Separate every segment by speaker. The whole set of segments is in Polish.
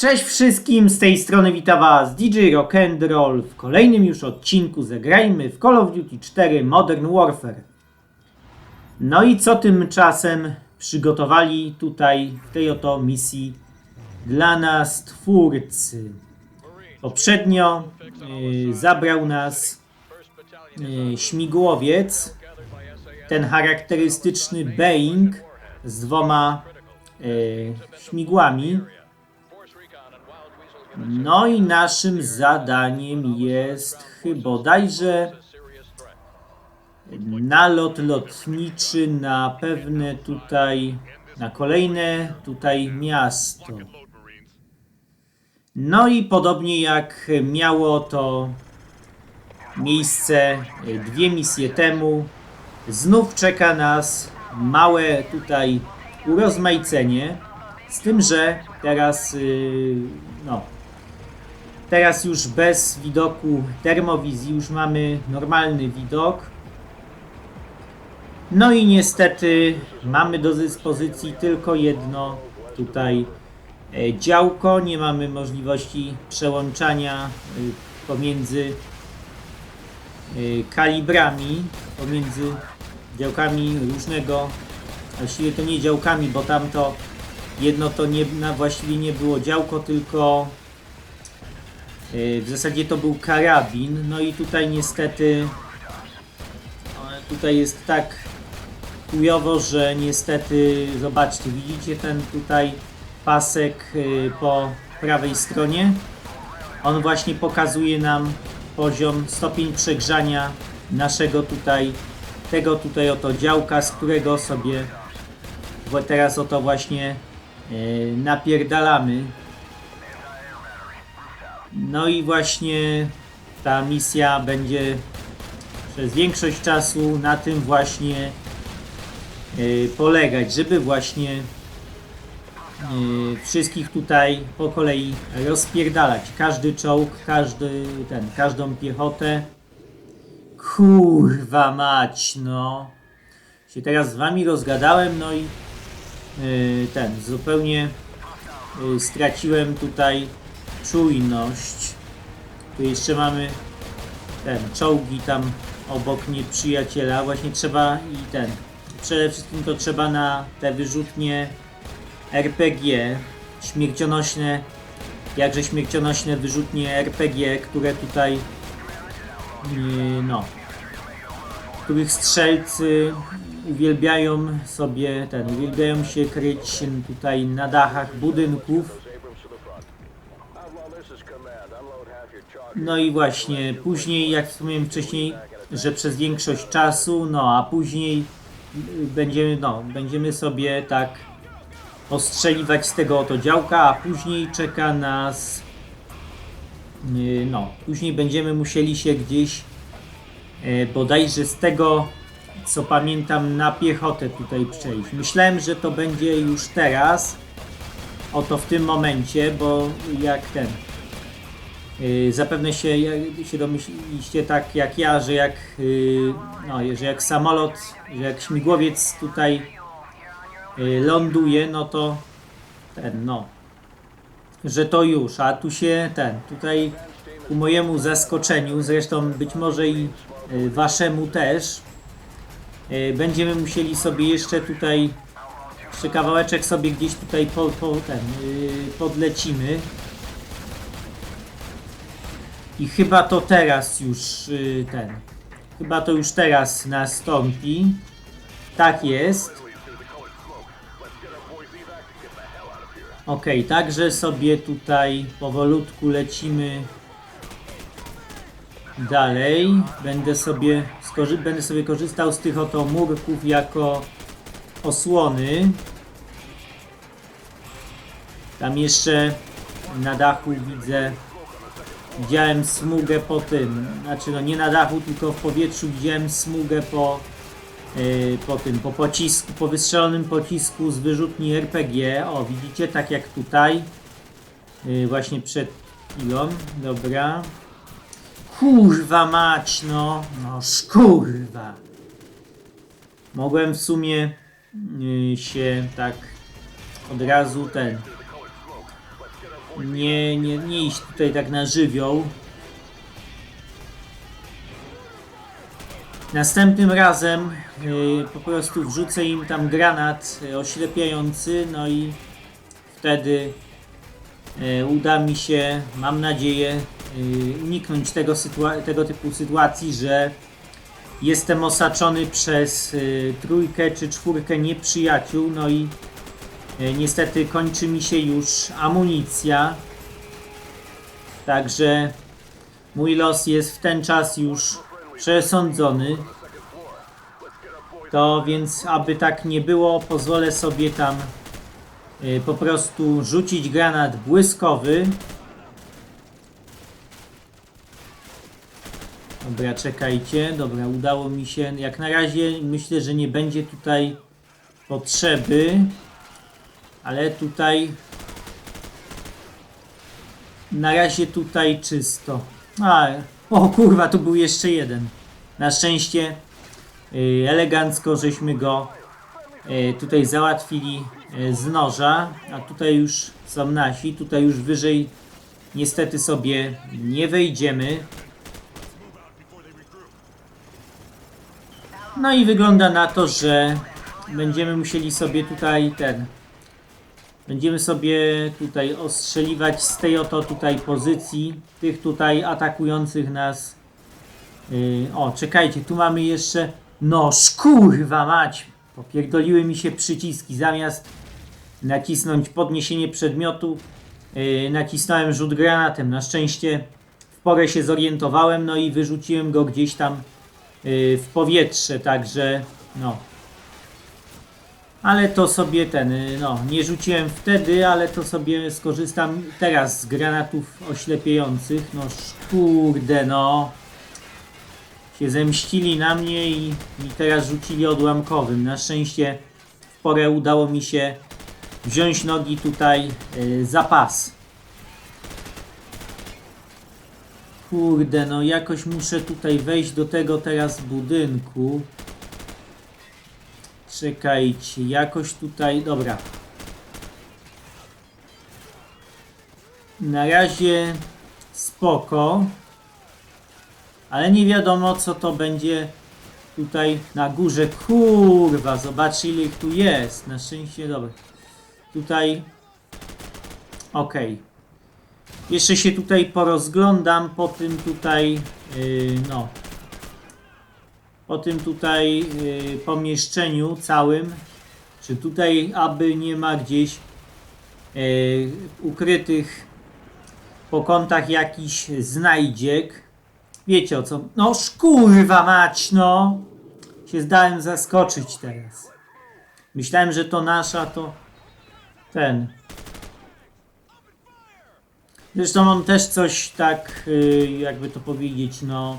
Speaker 1: Cześć wszystkim, z tej strony wita Was DJ Rock and Roll w kolejnym już odcinku Zagrajmy w Call of Duty 4 Modern Warfare. No i co tymczasem przygotowali tutaj w tej oto misji dla nas twórcy? Poprzednio y, zabrał nas y, śmigłowiec, ten charakterystyczny Boeing z dwoma y, śmigłami. No i naszym zadaniem jest chyba bodajże nalot lotniczy na pewne tutaj, na kolejne tutaj miasto. No i podobnie jak miało to miejsce dwie misje temu, znów czeka nas małe tutaj urozmaicenie, z tym, że teraz yy, no, Teraz już bez widoku termowizji, już mamy normalny widok. No i niestety mamy do dyspozycji tylko jedno tutaj e, działko. Nie mamy możliwości przełączania e, pomiędzy e, kalibrami, pomiędzy działkami różnego, właściwie to nie działkami, bo tamto jedno to nie, właściwie nie było działko, tylko W zasadzie to był karabin, no i tutaj niestety tutaj jest tak chujowo, że niestety zobaczcie, widzicie ten tutaj pasek yy, po prawej stronie? On właśnie pokazuje nam poziom, stopień przegrzania naszego tutaj, tego tutaj oto działka, z którego sobie teraz oto właśnie yy, napierdalamy. No i właśnie ta misja będzie przez większość czasu na tym właśnie y, polegać, żeby właśnie y, wszystkich tutaj po kolei rozpierdalać. Każdy czołg, każdy ten, każdą piechotę. Kurwa mać, no. Się teraz z wami rozgadałem, no i y, ten, zupełnie y, straciłem tutaj czujność. Tu jeszcze mamy ten czołgi tam obok nieprzyjaciela. Właśnie trzeba i ten. Przede wszystkim to trzeba na te wyrzutnie RPG śmiercionośne, jakże śmiercionośne wyrzutnie RPG, które tutaj yy, no których strzelcy uwielbiają sobie ten, uwielbiają się kryć tutaj na dachach budynków No i właśnie, później, jak wspomniałem wcześniej, że przez większość czasu, no a później y, będziemy, no, będziemy sobie tak ostrzeliwać z tego oto działka, a później czeka nas, y, no, później będziemy musieli się gdzieś e, bodajże z tego, co pamiętam, na piechotę tutaj przejść. Myślałem, że to będzie już teraz, oto w tym momencie, bo jak ten, Yy, Zapewne się, się domyśliście tak jak ja, że jak, yy, no, że jak samolot, że jak śmigłowiec tutaj yy, ląduje, no to ten, no, że to już, a tu się ten, tutaj ku mojemu zaskoczeniu, zresztą być może i waszemu też, będziemy musieli sobie jeszcze tutaj, jeszcze kawałeczek sobie gdzieś tutaj po, po ten, yy, podlecimy. I chyba to teraz już y, ten. Chyba to już teraz nastąpi. Tak jest. Ok, także sobie tutaj powolutku lecimy dalej. Będę sobie, będę sobie korzystał z tych oto murków jako osłony. Tam jeszcze na dachu widzę widziałem smugę po tym, znaczy no nie na dachu, tylko w powietrzu widziałem smugę po, yy, po tym, po pocisku, po wystrzelonym pocisku z wyrzutni RPG. O, widzicie, tak jak tutaj, yy, właśnie przed chwilą, dobra. Kurwa mać, no, no szkurwa. Mogłem w sumie yy, się tak od razu ten nie, nie, nie iść tutaj tak na żywioł. Następnym razem y, po prostu wrzucę im tam granat y, oślepiający, no i wtedy y, uda mi się, mam nadzieję, uniknąć tego, tego typu sytuacji, że jestem osaczony przez y, trójkę czy czwórkę nieprzyjaciół, no i niestety kończy mi się już amunicja. Także mój los jest w ten czas już przesądzony. To więc, aby tak nie było, pozwolę sobie tam y, po prostu rzucić granat błyskowy. Dobra, czekajcie. Dobra, udało mi się. Jak na razie myślę, że nie będzie tutaj potrzeby. Ale tutaj na razie tutaj czysto. A, o kurwa, tu był jeszcze jeden. Na szczęście y, elegancko żeśmy go y, tutaj załatwili y, z noża, a tutaj już są nasi. Tutaj już wyżej niestety sobie nie wejdziemy. No i wygląda na to, że będziemy musieli sobie tutaj ten. Będziemy sobie tutaj ostrzeliwać z tej oto tutaj pozycji tych tutaj atakujących nas. Yy, o, czekajcie, tu mamy jeszcze. No, szkurwa mać! Popierdoliły mi się przyciski. Zamiast nacisnąć podniesienie przedmiotu, yy, nacisnąłem rzut granatem. Na szczęście w porę się zorientowałem, no i wyrzuciłem go gdzieś tam yy, w powietrze, także no. Ale to sobie ten, y, no, nie rzuciłem wtedy, ale to sobie skorzystam teraz z granatów oślepiających. No kurde, no. Się zemścili na mnie i mi teraz rzucili odłamkowym. Na szczęście w porę udało mi się wziąć nogi tutaj y, za pas. Kurde, no jakoś muszę tutaj wejść do tego teraz budynku. Czekajcie, jakoś tutaj, dobra. Na razie spoko. Ale nie wiadomo co to będzie tutaj na górze. Kurwa, zobaczcie ile ich tu jest. Na szczęście, dobra. Tutaj, okej. Jeszcze się tutaj porozglądam po tym tutaj, yy, no, po tym tutaj y, pomieszczeniu całym, czy tutaj aby nie ma gdzieś y, ukrytych po kątach jakichś znajdziek. Wiecie o co? No szkurwa mać, no! Się zdałem zaskoczyć teraz. Myślałem, że to nasza, to ten. Zresztą on też coś tak, y, jakby to powiedzieć, no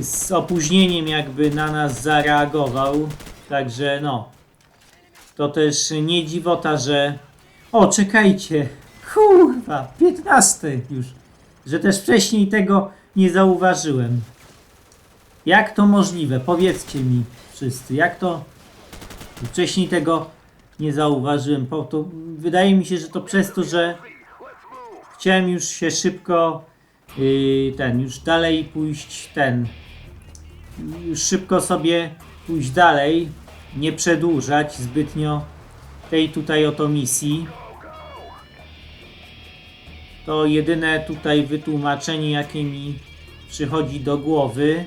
Speaker 1: z opóźnieniem jakby na nas zareagował. Także no. To też nie dziwota, że... O, czekajcie. Kurwa, 15 już. Że też wcześniej tego nie zauważyłem. Jak to możliwe? Powiedzcie mi wszyscy, jak to wcześniej tego nie zauważyłem. Po to, wydaje mi się, że to przez to, że chciałem już się szybko yy, ten, już dalej pójść ten, już szybko sobie pójść dalej, nie przedłużać zbytnio tej tutaj oto misji. To jedyne tutaj wytłumaczenie, jakie mi przychodzi do głowy.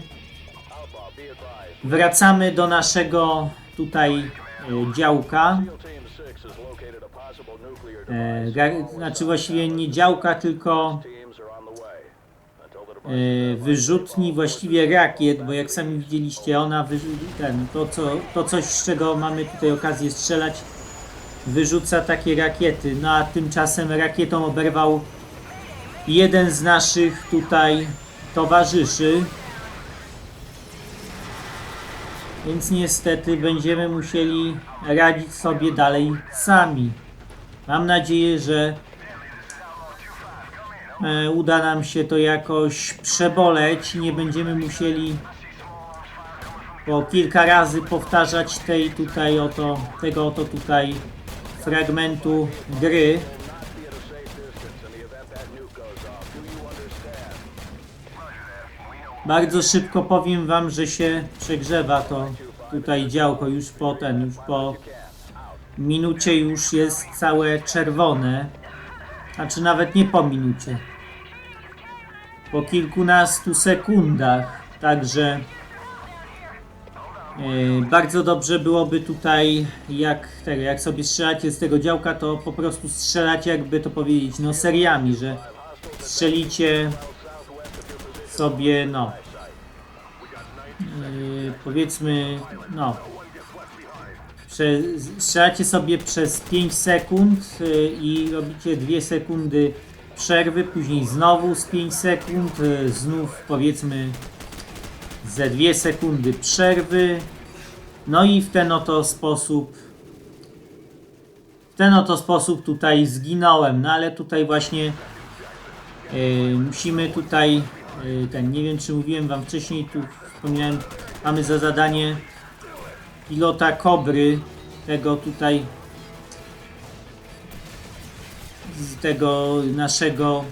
Speaker 1: Wracamy do naszego tutaj e, działka. E, znaczy właściwie nie działka, tylko wyrzutni właściwie rakiet, bo jak sami widzieliście, ona ten, to, co, to coś, z czego mamy tutaj okazję strzelać, wyrzuca takie rakiety. No a tymczasem rakietą oberwał jeden z naszych tutaj towarzyszy. Więc niestety będziemy musieli radzić sobie dalej sami. Mam nadzieję, że e, E, uda nam się to jakoś przeboleć. Nie będziemy musieli po kilka razy powtarzać tej tutaj oto, tego oto tutaj fragmentu gry. Bardzo szybko powiem wam, że się przegrzewa to tutaj działko już po ten, już po minucie już jest całe czerwone. Znaczy nawet nie po minucie. Po kilkunastu sekundach. Także e, bardzo dobrze byłoby tutaj, jak, jak sobie strzelacie z tego działka, to po prostu strzelacie, jakby to powiedzieć, no seriami, że strzelicie sobie, no, yy, powiedzmy, no, strzelacie sobie przez 5 sekund yy, i robicie 2 sekundy przerwy, później znowu z 5 sekund, yy, znów powiedzmy ze 2 sekundy przerwy, no i w ten oto sposób w ten oto sposób tutaj zginąłem, no ale tutaj właśnie yy, musimy tutaj yy, ten, nie wiem czy mówiłem wam wcześniej, tu wspomniałem, mamy za zadanie pilota Kobry, tego tutaj tego naszego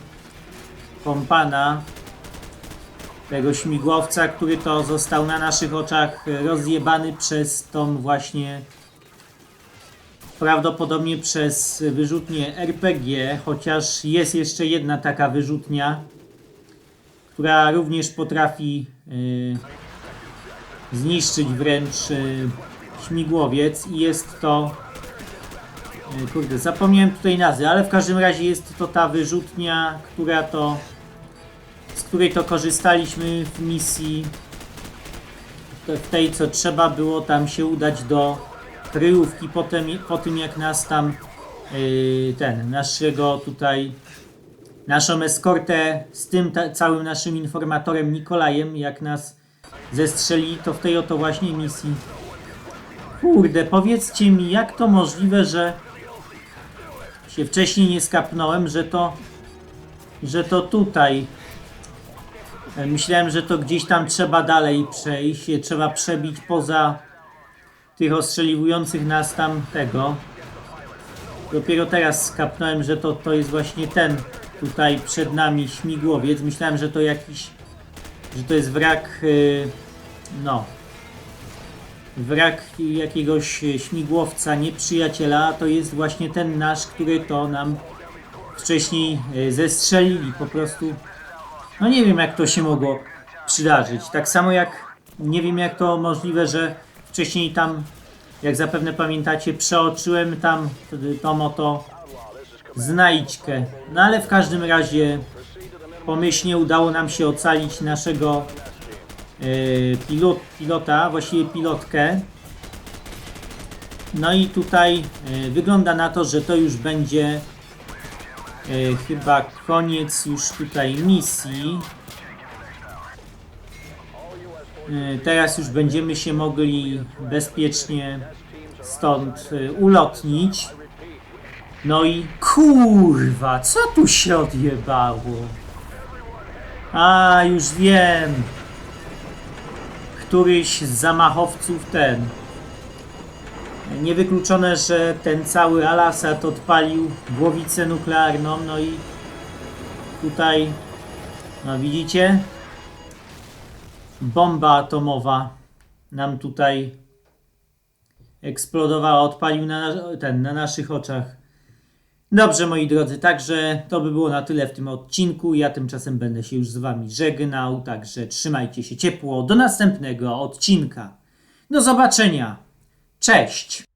Speaker 1: kompana, tego śmigłowca, który to został na naszych oczach rozjebany przez tą właśnie prawdopodobnie przez wyrzutnię RPG, chociaż jest jeszcze jedna taka wyrzutnia, która również potrafi y, zniszczyć wręcz y, śmigłowiec i jest to kurde, zapomniałem tutaj nazwy, ale w każdym razie jest to ta wyrzutnia, która to z której to korzystaliśmy w misji w tej, co trzeba było tam się udać do kryjówki potem, po tym jak nas tam yy, ten, naszego tutaj naszą eskortę z tym całym naszym informatorem Nikolajem, jak nas zestrzeli, to w tej oto właśnie misji. Kurde, powiedzcie mi, jak to możliwe, że się wcześniej nie skapnąłem, że to że to tutaj E, Myślałem, że to gdzieś tam trzeba dalej przejść, trzeba przebić poza tych ostrzeliwujących nas tam tego. Dopiero teraz skapnąłem, że to, to jest właśnie ten tutaj przed nami śmigłowiec. Myślałem, że to jakiś, że to jest wrak, yy, no, wrak jakiegoś śmigłowca nieprzyjaciela, to jest właśnie ten nasz, który to nam wcześniej e, zestrzelili po prostu. No nie wiem jak to się mogło przydarzyć. Tak samo jak nie wiem jak to możliwe, że wcześniej tam, jak zapewne pamiętacie, przeoczyłem tam tą oto znajdźkę. No ale w każdym razie pomyślnie udało nam się ocalić naszego pilot, pilota, właściwie pilotkę. No i tutaj e, wygląda na to, że to już będzie E, chyba koniec już tutaj misji. Teraz już będziemy się mogli bezpiecznie stąd ulotnić. No i kurwa, co tu się odjebało? A, już wiem. Któryś z zamachowców ten Niewykluczone, że ten cały Alasat odpalił głowicę nuklearną, no i tutaj, no widzicie, bomba atomowa nam tutaj eksplodowała, odpalił na, ten, na naszych oczach. Dobrze, moi drodzy, także to by było na tyle w tym odcinku. Ja tymczasem będę się już z Wami żegnał, także trzymajcie się ciepło. Do następnego odcinka. Do zobaczenia. Cześć!